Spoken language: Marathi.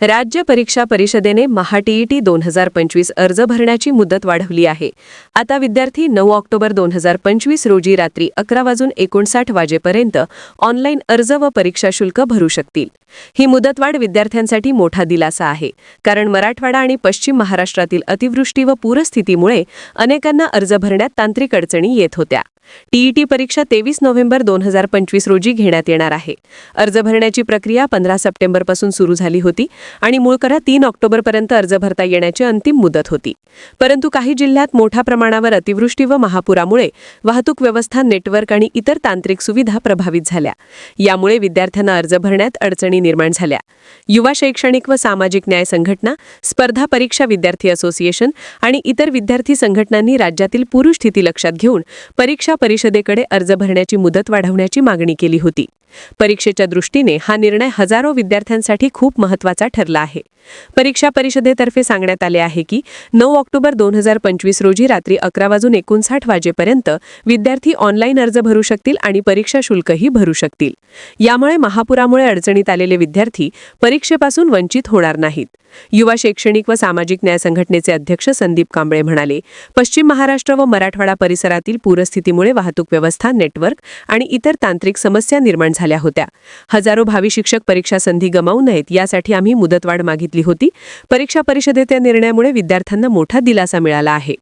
राज्य परीक्षा परिषदेने महाटीईटी दोन हजार पंचवीस अर्ज भरण्याची मुदत वाढवली आहे. आता विद्यार्थी नऊ ऑक्टोबर दोन हजार पंचवीस रोजी रात्री अकरा वाजून एकोणसाठ वाजेपर्यंत ऑनलाईन अर्ज व परीक्षा शुल्क भरू शकतील. ही मुदतवाढ विद्यार्थ्यांसाठी मोठा दिलासा आहे. कारण मराठवाडा आणि पश्चिम महाराष्ट्रातील अतिवृष्टी व पूरस्थितीमुळे अनेकांना अर्ज भरण्यात तांत्रिक अडचणी येत होत्या. टीईटी परीक्षा तेवीस नोव्हेंबर दोन हजार पंचवीस रोजी घेण्यात येणार आहे. अर्ज भरण्याची प्रक्रिया पंधरा सप्टेंबरपासून सुरू झाली होती आणि मूळ करा तीन ऑक्टोबरपर्यंत अर्ज भरता येण्याची अंतिम मुदत होती. परंतु काही जिल्ह्यात मोठ्या प्रमाणावर अतिवृष्टी व महापुरामुळे वाहतूक व्यवस्था नेटवर्क आणि इतर तांत्रिक सुविधा प्रभावित झाल्या. यामुळे विद्यार्थ्यांना अर्ज भरण्यात अडचणी निर्माण झाल्या. युवा शैक्षणिक व सामाजिक न्याय संघटना स्पर्धा परीक्षा विद्यार्थी असोसिएशन आणि इतर विद्यार्थी संघटनांनी राज्यातील पूरस्थिती लक्षात घेऊन परीक्षा परिषदेकडे अर्ज भरण्याची मुदत वाढवण्याची मागणी केली होती. परीक्षेच्या दृष्टीने हा निर्णय हजारो विद्यार्थ्यांसाठी खूप महत्त्वाचा ठरला आहे. परीक्षा परिषदेतर्फे सांगण्यात आले आहे की नऊ ऑक्टोबर दोन हजार पंचवीस रोजी रात्री अकरा वाजून एकोणसाठ वाजेपर्यंत विद्यार्थी ऑनलाईन अर्ज भरू शकतील आणि परीक्षा शुल्कही भरू शकतील. यामुळे महापुरामुळे अडचणीत आलेले विद्यार्थी परीक्षेपासून वंचित होणार नाहीत. युवा शैक्षणिक व सामाजिक न्याय संघटनेचे अध्यक्ष संदीप कांबळे म्हणाले पश्चिम महाराष्ट्र व मराठवाडा परिसरातील पूरस्थितीमुळे वाहतूक व्यवस्था नेटवर्क आणि इतर तांत्रिक समस्या निर्माण झाल्या होत्या. हजारो भावी शिक्षक परीक्षा संधी गमावू नयेत यासाठी आम्ही मुदतवाढ मागितली होती. परीक्षा परिषदेच्या निर्णयामुळे विद्यार्थ्यांना मोठा दिलासा मिळाला आहे.